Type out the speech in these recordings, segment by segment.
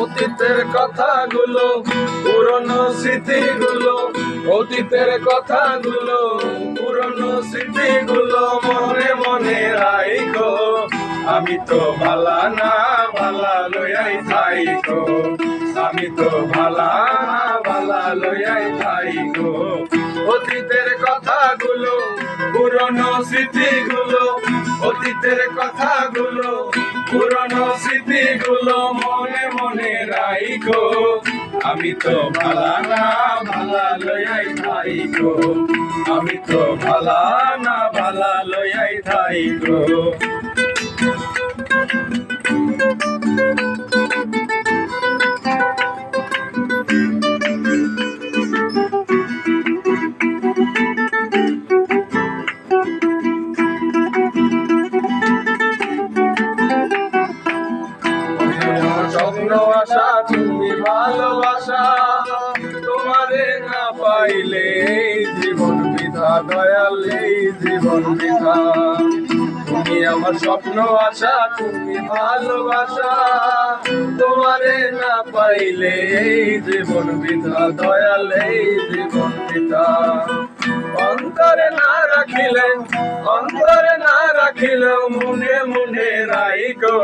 অতীতের কথাগুলো, পুরনো স্মৃতিগুলো, অতীতের কথাগুলো, পুরনো স্মৃতিগুলো মনে মনে রাইখো। আমি তো ভালা না ভালা লইয়াই থাইকো। আমি তো ভালা না ভালা লইয়াই থাইকো। অতীতের কথাগুলো, পুরনো স্মৃতিগুলো, অতীতের পুরনো স্মৃতিগুলো মনে মনে রাইখো। আমি তো ভালা না ভালা লইয়াই থাইকো। আমি তো ভালা না ভালা লইয়াই থাইকো। পাইলে জীবন বিধা দয়াল জীবন বিধা তুমি আমার স্বপ্ন আশা, তুমি ভালোবাসা। তোমারে না পাইলে জীবন বিধা দয়াল জীবন বৃথা। অন্তরে না রাখিলে, অন্তরে না রাখিলে মনে মনে রাইকো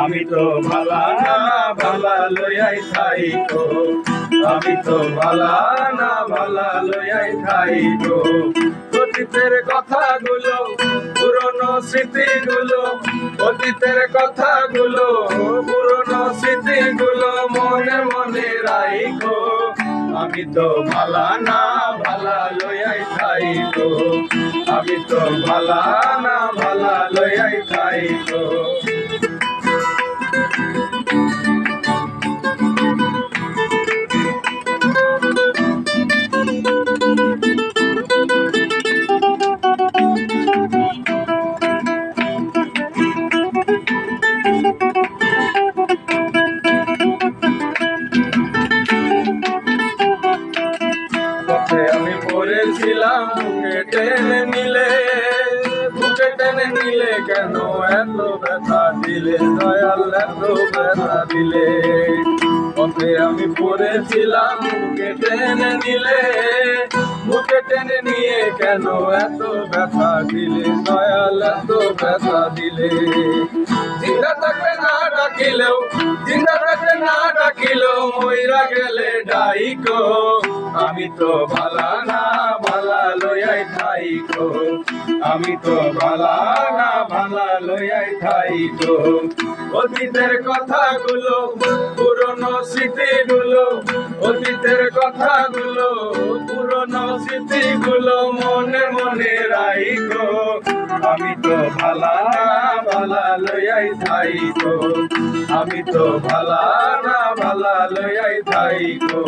আমি তো ভালা না ভালা লইয়াই থাইকো আমি তো ভালা না ভালা লইয়াই থাইকো অতীতের কথাগুলো, পুরনো স্মৃতিগুলো, অতীতের কথাগুলো, পুরনো স্মৃতিগুলো মনে মনে রাইকো আমি তো ভালা না ভালা লয়াই খাইব। আমি তো ভালা না ভালা লয়াই থাইকো টেনে নিলে, বুকে টেনে নিলে কেন এত ব্যথা দিলে? দয়াল, এত ব্যথা দিলে। পথে আমি পড়েছিলাম, বুকে টেনে নিলে, বুকে টেনে নিয়ে কেন এত ব্যথা দিলে? দয়াল, এত ব্যথা দিলে। জিন্দা থাকলে না ডাকিলেও, জিন্দা থাকলে না ডাকিলেও মইরা গেলে ডাইকো। আমি তো ভালা না আমি তো ভালা না ভালা লইয়াই থাইকো অতীতের কথাগুলো, পুরনো স্মৃতিগুলো, অতীতের কথাগুলো, পুরনো স্মৃতিগুলো মনে মনে রাইকো আমি তো ভালা না ভালা লইয়াই থাইকো আমি তো ভালা না ভালা লইয়াই থাইকো